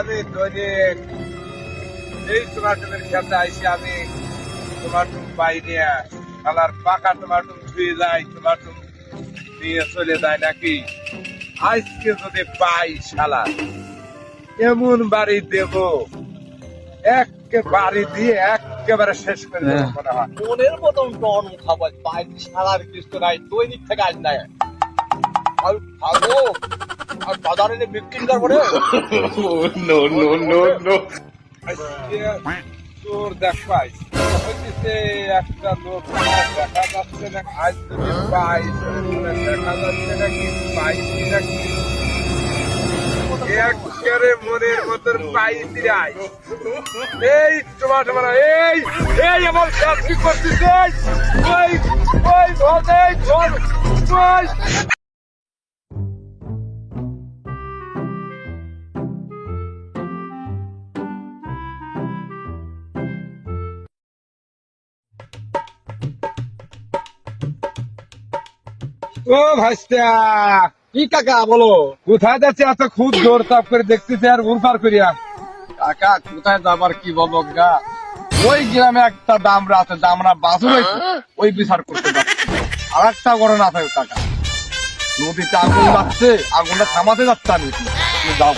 আমি দৈনিক। এই আইসি আমি। পাই পাকা যায় চলে যায় নাকি? যদি পাই শালার এমন বাড়ি দেব একে বাড়ি দিয়ে একেবারে শেষ করে দেবো মনে হয়। মনের মতন টন খাবার পাই সারার কিছু নাই, দৈনিক থেকে আজ নাই। আর আর বাজারে এনে বিক্রি করব রে no, no, no, no. তোর দেখ পাই একটা লোক দেখা যাচ্ছে না আজ যদি পাই দেখা যাচ্ছে নাকি পাইছি নাকি একেবারে মনের মতন পাইছি রাই এই এই এই আমার কি করছিস এই ওই ওই ধর এই ধর। ও ভাইস্তা কি কাকা বলো? কোথায় যাচ্ছে? এত খুব জোর তাপ করে দেখতেছে আর ঘুর পার করিয়া। কাকা কোথায় যাবার কি বলব গা? ওই গ্রামে একটা দামরা আছে দামরা বাসুর ওই বিচার করতে আর একটা করে না থাকে কাকা। নদীতে আগুন যাচ্ছে আগুনটা থামাতে যাচ্ছে আমি। যাও।